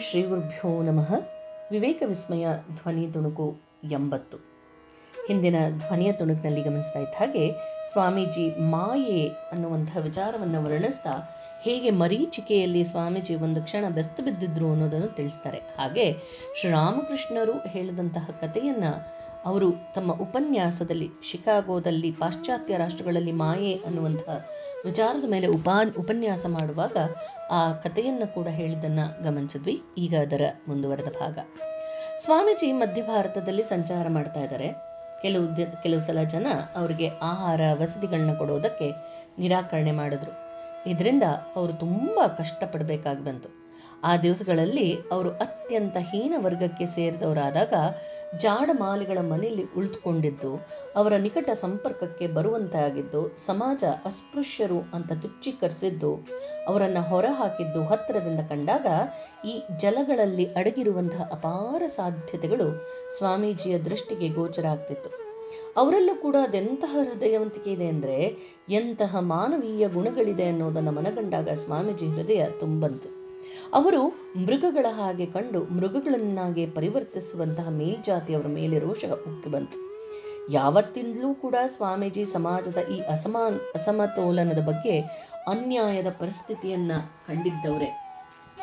ಶ್ರೀ ಗುರುಭ್ಯೋ ನಮಃ. ವಿವೇಕ ವಿಸ್ಮಯ ಧ್ವನಿ ತುಣುಕು ಎಂಬತ್ತು. ಹಿಂದಿನ ಧ್ವನಿಯ ತುಣುಕಿನಲ್ಲಿ ಗಮನಿಸ್ತಾ ಇದ್ದ ಹಾಗೆ ಸ್ವಾಮೀಜಿ ಮಾಯೆ ಅನ್ನುವಂತಹ ವಿಚಾರವನ್ನು ವರ್ಣಿಸ್ತಾ ಹೇಗೆ ಮರೀಚಿಕೆಯಲ್ಲಿ ಸ್ವಾಮೀಜಿ ಒಂದು ಕ್ಷಣ ಬೆಸ್ತು ಬಿದ್ದಿದ್ರು ಅನ್ನೋದನ್ನು ತಿಳಿಸ್ತಾರೆ. ಹಾಗೆ ಶ್ರೀರಾಮಕೃಷ್ಣರು ಹೇಳಿದಂತಹ ಕಥೆಯನ್ನ ಅವರು ತಮ್ಮ ಉಪನ್ಯಾಸದಲ್ಲಿ ಶಿಕಾಗೋದಲ್ಲಿ ಪಾಶ್ಚಾತ್ಯ ರಾಷ್ಟ್ರಗಳಲ್ಲಿ ಮಾಯೆ ಅನ್ನುವಂತಹ ವಿಚಾರದ ಮೇಲೆ ಉಪಾ, ಉಪನ್ಯಾಸ ಮಾಡುವಾಗ ಆ ಕಥೆಯನ್ನು ಕೂಡ ಹೇಳಿದ್ದನ್ನು ಗಮನಿಸಿದ್ವಿ. ಈಗ ಅದರ ಮುಂದುವರೆದ ಭಾಗ. ಸ್ವಾಮೀಜಿ ಮಧ್ಯ ಭಾರತದಲ್ಲಿ ಸಂಚಾರ ಮಾಡ್ತಾ ಇದ್ದಾರೆ. ಕೆಲವು ಕೆಲವು ಸಲ ಜನ ಅವರಿಗೆ ಆಹಾರ ವಸತಿಗಳನ್ನ ಕೊಡೋದಕ್ಕೆ ನಿರಾಕರಣೆ ಮಾಡಿದ್ರು. ಇದರಿಂದ ಅವರು ತುಂಬ ಕಷ್ಟಪಡಬೇಕಾಗಿ ಬಂತು. ಆ ದಿವಸಗಳಲ್ಲಿ ಅವರು ಅತ್ಯಂತ ಹೀನ ವರ್ಗಕ್ಕೆ ಸೇರಿದವರಾದಾಗ ಜಾಡಮಾಲಿಗಳ ಮನೆಯಲ್ಲಿ ಉಳಿದುಕೊಂಡಿದ್ದು, ಅವರ ನಿಕಟ ಸಂಪರ್ಕಕ್ಕೆ ಬರುವಂತಾಗಿದ್ದು, ಸಮಾಜ ಅಸ್ಪೃಶ್ಯರು ಅಂತ ತುಚ್ಛೀಕರಿಸಿದ್ದು ಅವರನ್ನು ಹೊರಹಾಕಿದ್ದು ಹತ್ತಿರದಿಂದ ಕಂಡಾಗ ಈ ಜಲಗಳಲ್ಲಿ ಅಡಗಿರುವಂತಹ ಅಪಾರ ಸಾಧ್ಯತೆಗಳು ಸ್ವಾಮೀಜಿಯ ದೃಷ್ಟಿಗೆ ಗೋಚರ ಆಗ್ತಿತ್ತು. ಅವರಲ್ಲೂ ಕೂಡ ಅದೆಂತಹ ಹೃದಯವಂತಿಕೆ ಇದೆ ಅಂದರೆ, ಎಂತಹ ಮಾನವೀಯ ಗುಣಗಳಿದೆ ಅನ್ನೋದನ್ನು ಮನಗಂಡಾಗ ಸ್ವಾಮೀಜಿ ಹೃದಯ ತುಂಬಂತು. ಅವರು ಮೃಗಗಳ ಹಾಗೆ ಕಂಡು ಮೃಗಗಳನ್ನಾಗೆ ಪರಿವರ್ತಿಸುವಂತಹ ಮೇಲ್ಜಾತಿಯವರ ಮೇಲೆ ರೋಷ ಉಕ್ಕಿ ಬಂತು. ಯಾವತ್ತಿಂದಲೂ ಕೂಡ ಸ್ವಾಮೀಜಿ ಸಮಾಜದ ಈ ಅಸಮಾನ್, ಅಸಮತೋಲನದ ಬಗ್ಗೆ ಅನ್ಯಾಯದ ಪರಿಸ್ಥಿತಿಯನ್ನ ಕಂಡಿದ್ದವರೇ.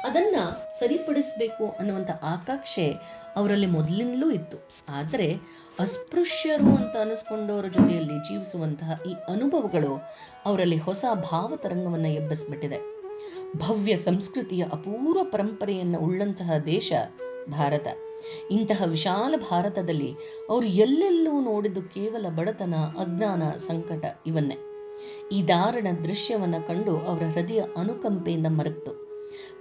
ಅದನ್ನ ಸರಿಪಡಿಸಬೇಕು ಅನ್ನುವಂಥ ಆಕಾಂಕ್ಷೆ ಅವರಲ್ಲಿ ಮೊದಲಿಂದಲೂ ಇತ್ತು. ಆದರೆ ಅಸ್ಪೃಶ್ಯರು ಅಂತ ಅನಿಸ್ಕೊಂಡವರ ಜೊತೆಯಲ್ಲಿ ಜೀವಿಸುವಂತಹ ಈ ಅನುಭವಗಳು ಅವರಲ್ಲಿ ಹೊಸ ಭಾವತರಂಗವನ್ನು ಎಬ್ಬಿಸ್ಬಿಟ್ಟಿದೆ. ಭವ್ಯ ಸಂಸ್ಕೃತಿಯ ಅಪೂರ್ವ ಪರಂಪರೆಯನ್ನು ಉಳ್ಳಂತಹ ದೇಶ ಭಾರತ. ಇಂತಹ ವಿಶಾಲ ಭಾರತದಲ್ಲಿ ಅವರು ಎಲ್ಲೆಲ್ಲೂ ನೋಡಿದ್ದು ಕೇವಲ ಬಡತನ, ಅಜ್ಞಾನ, ಸಂಕಟ ಇವನ್ನೇ. ಈ ದಾರಣ ದೃಶ್ಯವನ್ನ ಕಂಡು ಅವರ ಹೃದಯ ಅನುಕಂಪೆಯಿಂದ ಮರಗ್ತು.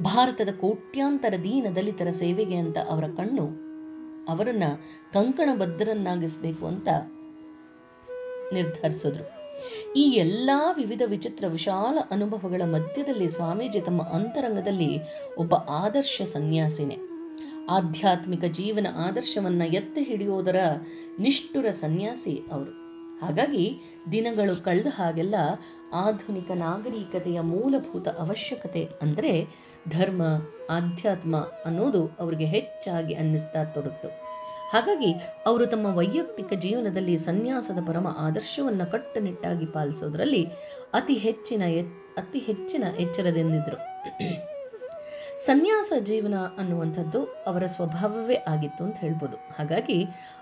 ಭಾರತದ ಕೋಟ್ಯಾಂತರ ದೀನ ದಲಿತರ ಸೇವೆಗೆ ಅಂತ ಅವರ ಕಣ್ಣು ಅವರನ್ನ ಕಂಕಣಬದ್ಧರನ್ನಾಗಿಸಬೇಕು ಅಂತ ನಿರ್ಧರಿಸಿದ್ರು. ಈ ಎಲ್ಲಾ ವಿವಿಧ ವಿಚಿತ್ರ ವಿಶಾಲ ಅನುಭವಗಳ ಮಧ್ಯದಲ್ಲಿ ಸ್ವಾಮೀಜಿ ತಮ್ಮ ಅಂತರಂಗದಲ್ಲಿ ಒಬ್ಬ ಆದರ್ಶ ಸನ್ಯಾಸಿನೇ. ಆಧ್ಯಾತ್ಮಿಕ ಜೀವನ ಆದರ್ಶವನ್ನ ಎತ್ತಿ ಹಿಡಿಯೋದರ ನಿಷ್ಠುರ ಸನ್ಯಾಸಿ ಅವರು. ಹಾಗಾಗಿ ದಿನಗಳು ಕಳೆದ ಹಾಗೆಲ್ಲ ಆಧುನಿಕ ನಾಗರಿಕತೆಯ ಮೂಲಭೂತ ಅವಶ್ಯಕತೆ ಅಂದರೆ ಧರ್ಮ, ಆಧ್ಯಾತ್ಮ ಅನ್ನೋದು ಅವರಿಗೆ ಹೆಚ್ಚಾಗಿ ಅನ್ನಿಸ್ತಾ ತೊಡಗಿತು. ಹಾಗಾಗಿ ಅವರು ತಮ್ಮ ವೈಯಕ್ತಿಕ ಜೀವನದಲ್ಲಿ ಸನ್ಯಾಸದ ಪರಮ ಆದರ್ಶವನ್ನು ಕಟ್ಟುನಿಟ್ಟಾಗಿ ಪಾಲಿಸೋದ್ರಲ್ಲಿ ಅತಿ ಹೆಚ್ಚಿನ ಅತಿ ಹೆಚ್ಚಿನ ಎಚ್ಚರದಿಂದಿದ್ರು. ಸನ್ಯಾಸ ಜೀವನ ಅನ್ನುವಂಥದ್ದು ಅವರ ಸ್ವಭಾವವೇ ಆಗಿತ್ತು ಅಂತ ಹೇಳ್ಬೋದು. ಹಾಗಾಗಿ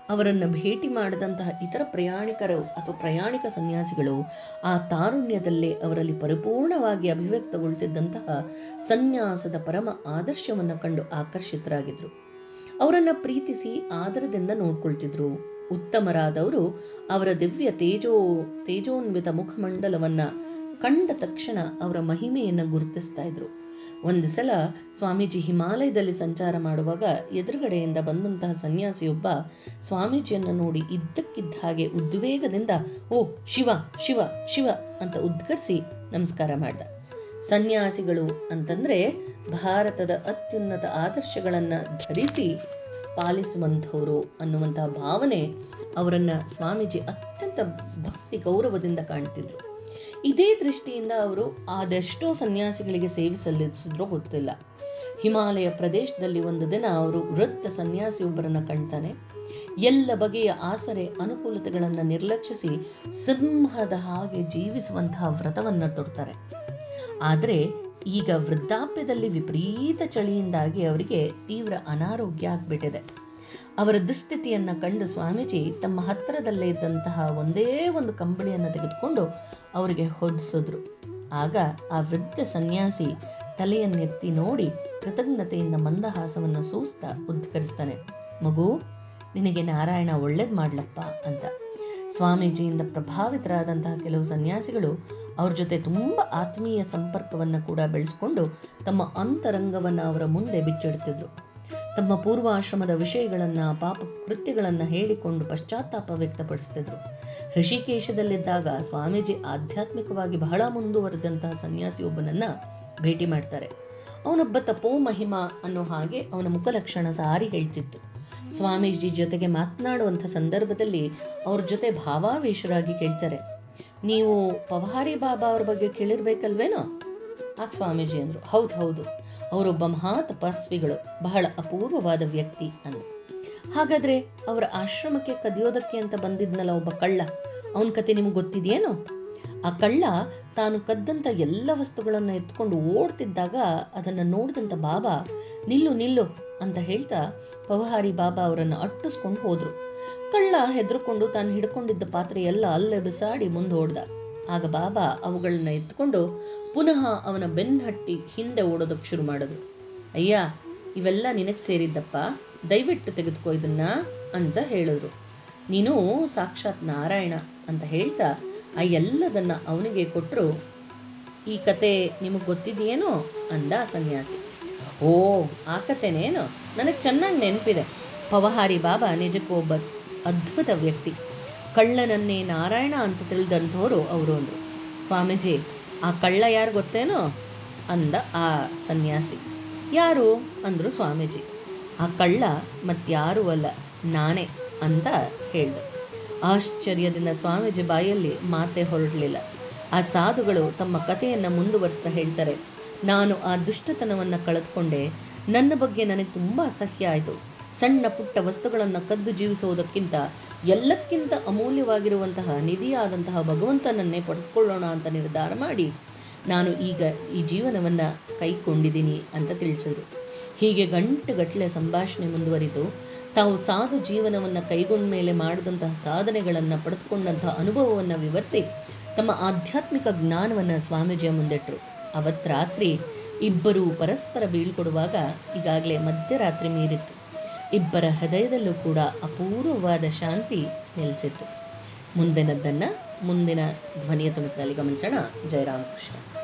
ಅವರನ್ನು ಭೇಟಿ ಮಾಡಿದಂತಹ ಇತರ ಪ್ರಯಾಣಿಕರು ಅಥವಾ ಪ್ರಯಾಣಿಕ ಸನ್ಯಾಸಿಗಳು ಆ ತಾರುಣ್ಯದಲ್ಲೇ ಅವರಲ್ಲಿ ಪರಿಪೂರ್ಣವಾಗಿ ಅಭಿವ್ಯಕ್ತಗೊಳ್ತಿದ್ದಂತಹ ಸನ್ಯಾಸದ ಪರಮ ಆದರ್ಶವನ್ನು ಕಂಡು ಆಕರ್ಷಿತರಾಗಿದ್ರು. ಅವರನ್ನ ಪ್ರೀತಿಸಿ ಆದರದಿಂದ ನೋಡ್ಕೊಳ್ತಿದ್ರು. ಉತ್ತಮರಾದವರು ಅವರ ದಿವ್ಯ ತೇಜೋ, ತೇಜೋನ್ವಿತ ಮುಖಮಂಡಲವನ್ನ ಕಂಡ ತಕ್ಷಣ ಅವರ ಮಹಿಮೆಯನ್ನ ಗುರುತಿಸ್ತಾ ಇದ್ರು. ಒಂದು ಸಲ ಸ್ವಾಮೀಜಿ ಹಿಮಾಲಯದಲ್ಲಿ ಸಂಚಾರ ಮಾಡುವಾಗ ಎದುರುಗಡೆಯಿಂದ ಬಂದಂತಹ ಸನ್ಯಾಸಿಯೊಬ್ಬ ಸ್ವಾಮೀಜಿಯನ್ನು ನೋಡಿ ಇದ್ದಕ್ಕಿದ್ದ ಹಾಗೆ ಉದ್ವೇಗದಿಂದ ಓ ಶಿವ ಶಿವ ಶಿವ ಅಂತ ಉದ್ಗರಿಸಿ ನಮಸ್ಕಾರ ಮಾಡ್ದ. ಸನ್ಯಾಸಿಗಳು ಅಂತಂದ್ರೆ ಭಾರತದ ಅತ್ಯುನ್ನತ ಆದರ್ಶಗಳನ್ನ ಧರಿಸಿ ಪಾಲಿಸುವಂಥವರು ಅನ್ನುವಂತಹ ಭಾವನೆ ಅವರನ್ನ ಸ್ವಾಮೀಜಿ ಅತ್ಯಂತ ಭಕ್ತಿ ಗೌರವದಿಂದ ಕಾಣ್ತಿದ್ರು. ಇದೇ ದೃಷ್ಟಿಯಿಂದ ಅವರು ಆದಷ್ಟೋ ಸನ್ಯಾಸಿಗಳಿಗೆ ಸೇವೆ ಸಲ್ಲಿಸಿದ್ರೋ ಗೊತ್ತಿಲ್ಲ. ಹಿಮಾಲಯ ಪ್ರದೇಶದಲ್ಲಿ ಒಂದು ದಿನ ಅವರು ವೃತ್ತ ಸನ್ಯಾಸಿಯೊಬ್ಬರನ್ನ ಕಾಣ್ತಾನೆ. ಎಲ್ಲ ಬಗೆಯ ಆಸರೆ ಅನುಕೂಲತೆಗಳನ್ನು ನಿರ್ಲಕ್ಷಿಸಿ ಸಿಂಹದ ಹಾಗೆ ಜೀವಿಸುವಂತಹ ವ್ರತವನ್ನ ತೊಡ್ತಾರೆ. ಆದರೆ ಈಗ ವೃದ್ಧಾಪ್ಯದಲ್ಲಿ ವಿಪರೀತ ಚಳಿಯಿಂದಾಗಿ ಅವರಿಗೆ ತೀವ್ರ ಅನಾರೋಗ್ಯ ಆಗ್ಬಿಟ್ಟಿದೆ. ಅವರ ದುಸ್ಥಿತಿಯನ್ನು ಕಂಡು ಸ್ವಾಮೀಜಿ ತಮ್ಮ ಹತ್ತಿರದಲ್ಲೇ ಇದ್ದಂತಹ ಒಂದೇ ಒಂದು ಕಂಬಳಿಯನ್ನು ತೆಗೆದುಕೊಂಡು ಅವರಿಗೆ ಹೊದಿಸಿದ್ರು. ಆಗ ಆ ವೃದ್ಧ ಸನ್ಯಾಸಿ ತಲೆಯನ್ನೆತ್ತಿ ನೋಡಿ ಕೃತಜ್ಞತೆಯಿಂದ ಮಂದಹಾಸವನ್ನು ಸೂಸ್ತಾ ಉದ್ಘರಿಸ್ತಾನೆ ಮಗು, ನಿನಗೆ ನಾರಾಯಣ ಒಳ್ಳೇದು ಮಾಡ್ಲಪ್ಪ ಅಂತ. ಸ್ವಾಮೀಜಿಯಿಂದ ಪ್ರಭಾವಿತರಾದಂತಹ ಕೆಲವು ಸನ್ಯಾಸಿಗಳು ಅವ್ರ ಜೊತೆ ತುಂಬ ಆತ್ಮೀಯ ಸಂಪರ್ಕವನ್ನು ಕೂಡ ಬೆಳೆಸ್ಕೊಂಡು ತಮ್ಮ ಅಂತರಂಗವನ್ನು ಅವರ ಮುಂದೆ ಬಿಚ್ಚಿಡ್ತಿದ್ರು. ತಮ್ಮ ಪೂರ್ವಾಶ್ರಮದ ವಿಷಯಗಳನ್ನು, ಪಾಪ ಕೃತ್ಯಗಳನ್ನು ಹೇಳಿಕೊಂಡು ಪಶ್ಚಾತ್ತಾಪ ವ್ಯಕ್ತಪಡಿಸ್ತಿದ್ರು. ಋಷಿಕೇಶದಲ್ಲಿದ್ದಾಗ ಸ್ವಾಮೀಜಿ ಆಧ್ಯಾತ್ಮಿಕವಾಗಿ ಬಹಳ ಮುಂದುವರೆದಂತಹ ಸನ್ಯಾಸಿಯೊಬ್ಬನನ್ನ ಭೇಟಿ ಮಾಡ್ತಾರೆ. ಅವನೊಬ್ಬ ತಪೋ ಮಹಿಮಾ ಅನ್ನೋ ಹಾಗೆ ಅವನ ಮುಖಲಕ್ಷಣ ಸಾರಿ ಹೇಳ್ತಿತ್ತು. ಸ್ವಾಮೀಜಿ ಜೊತೆಗೆ ಮಾತನಾಡುವಂಥ ಸಂದರ್ಭದಲ್ಲಿ ಅವ್ರ ಜೊತೆ ಭಾವಾವೇಶರಾಗಿ ಕೇಳ್ತಾರೆ. ನೀವು ಪವಹಾರಿ ಬಾಬಾ ಅವ್ರ ಬಗ್ಗೆ ಕೇಳಿರ್ಬೇಕಲ್ವೇನೋ? ಆಗ ಸ್ವಾಮೀಜಿ ಅಂದರು, ಹೌದು ಹೌದು, ಅವರೊಬ್ಬ ಮಹಾ ತಪಸ್ವಿಗಳು, ಬಹಳ ಅಪೂರ್ವವಾದ ವ್ಯಕ್ತಿ ಅಂದರು. ಹಾಗಾದ್ರೆ ಅವರ ಆಶ್ರಮಕ್ಕೆ ಕದಿಯೋದಕ್ಕೆ ಅಂತ ಬಂದಿದ್ನಲ್ಲ ಒಬ್ಬ ಕಳ್ಳ, ಅವನ ಕತೆ ನಿಮ್ಗೆ ಗೊತ್ತಿದೆಯೇನೋ? ಆ ಕಳ್ಳ ತಾನು ಕದ್ದಂಥ ಎಲ್ಲ ವಸ್ತುಗಳನ್ನು ಎತ್ಕೊಂಡು ಓಡ್ತಿದ್ದಾಗ ಅದನ್ನು ನೋಡಿದಂಥ ಬಾಬಾ, ನಿಲ್ಲು ನಿಲ್ಲು ಅಂತ ಹೇಳ್ತಾ ಪವಹಾರಿ ಬಾಬಾ ಅವರನ್ನು ಅಟ್ಟಿಸ್ಕೊಂಡು ಹೋದ್ರು. ಕಳ್ಳ ಹೆದರ್ಕೊಂಡು ತಾನು ಹಿಡ್ಕೊಂಡಿದ್ದ ಪಾತ್ರೆ ಎಲ್ಲ ಅಲ್ಲೇ ಬಿಸಾಡಿ ಮುಂದೆ ಓಡ್ದ ಆಗ ಬಾಬಾ ಅವುಗಳನ್ನ ಎತ್ಕೊಂಡು ಪುನಃ ಅವನ ಬೆನ್ನಹಟ್ಟಿ ಹಿಂದೆ ಓಡೋದಕ್ಕೆ ಶುರು ಮಾಡಿದ್ರು. ಅಯ್ಯ, ಇವೆಲ್ಲ ನಿನಗೆ ಸೇರಿದ್ದಪ್ಪ, ದಯವಿಟ್ಟು ತೆಗೆದುಕೋ ಇದನ್ನ ಅಂತ ಹೇಳಿದ್ರು. ನೀನು ಸಾಕ್ಷಾತ್ ನಾರಾಯಣ ಅಂತ ಹೇಳ್ತಾ ಆ ಎಲ್ಲದನ್ನ ಅವನಿಗೆ ಕೊಟ್ಟರು ಈ ಕತೆ ನಿಮಗೆ ಗೊತ್ತಿದೆಯೇನೋ ಅಂದ ಸನ್ಯಾಸಿ. ಓ, ಆ ಕತೆನೇನು? ನನಗೆ ಚೆನ್ನಾಗಿ ನೆನಪಿದೆ. ಪವಹಾರಿ ಬಾಬಾ ನಿಜಕ್ಕೂ ಒಬ್ಬ ಅದ್ಭುತ ವ್ಯಕ್ತಿ. ಕಳ್ಳನನ್ನೇ ನಾರಾಯಣ ಅಂತ ತಿಳಿದಂಥವ್ರು ಅವರು ಅಂದರು. ಸ್ವಾಮೀಜಿ, ಆ ಕಳ್ಳ ಯಾರು ಗೊತ್ತೇನೋ? ಅಂದ ಆ ಸನ್ಯಾಸಿ. ಯಾರು? ಅಂದರು ಸ್ವಾಮೀಜಿ. ಆ ಕಳ್ಳ ಮತ್ತಾರೂ ಅಲ್ಲ, ನಾನೇ ಅಂತ ಹೇಳ್ದ. ಆಶ್ಚರ್ಯದಿಂದ ಸ್ವಾಮೀಜಿ ಬಾಯಲ್ಲಿ ಮಾತೆ ಹೊರಡಲಿಲ್ಲ. ಆ ಸಾಧುಗಳು ತಮ್ಮ ಕಥೆಯನ್ನು ಮುಂದುವರಿಸ್ತಾ ಹೇಳ್ತಾರೆ. ನಾನು ಆ ದುಷ್ಟತನವನ್ನು ಕಳೆದುಕೊಂಡೆ. ನನ್ನ ಬಗ್ಗೆ ನನಗೆ ತುಂಬ ಅಸಹ್ಯ ಆಯಿತು. ಸಣ್ಣ ಪುಟ್ಟ ವಸ್ತುಗಳನ್ನು ಕದ್ದು ಜೀವಿಸುವುದಕ್ಕಿಂತ ಎಲ್ಲಕ್ಕಿಂತ ಅಮೂಲ್ಯವಾಗಿರುವಂತಹ ನಿಧಿಯಾದಂತಹ ಭಗವಂತನನ್ನೇ ಪಡೆದುಕೊಳ್ಳೋಣ ಅಂತ ನಿರ್ಧಾರ ಮಾಡಿ, ನಾನು ಈಗ ಈ ಜೀವನವನ್ನು ಕೈಕೊಂಡಿದ್ದೀನಿ ಅಂತ ತಿಳಿಸಿದ್ರು. ಹೀಗೆ ಗಂಟುಗಟ್ಟಲೆ ಸಂಭಾಷಣೆ ಮುಂದುವರಿತು ತಾವು ಸಾಧು ಜೀವನವನ್ನು ಕೈಗೊಂಡ ಮೇಲೆ ಮಾಡಿದಂತಹ ಸಾಧನೆಗಳನ್ನು ಪಡೆದುಕೊಂಡಂತಹ ಅನುಭವವನ್ನು ವಿವರಿಸಿ ತಮ್ಮ ಆಧ್ಯಾತ್ಮಿಕ ಜ್ಞಾನವನ್ನು ಸ್ವಾಮೀಜಿಯ ಮುಂದಿಟ್ಟರು ಅವತ್ತು ರಾತ್ರಿ ಇಬ್ಬರು ಪರಸ್ಪರ ಬೀಳ್ಕೊಡುವಾಗ ಈಗಾಗಲೇ ಮಧ್ಯರಾತ್ರಿ ಮೀರಿತ್ತು. ಇಬ್ಬರ ಹೃದಯದಲ್ಲೂ ಕೂಡ ಅಪೂರ್ವವಾದ ಶಾಂತಿ ನೆಲೆಸಿತ್ತು. ಮುಂದಿನದ್ದನ್ನು ಮುಂದಿನ ಧ್ವನಿಯ ತುಣುಕಿನಲ್ಲಿ ಗಮನಿಸೋಣ. ಜಯರಾಮಕೃಷ್ಣ.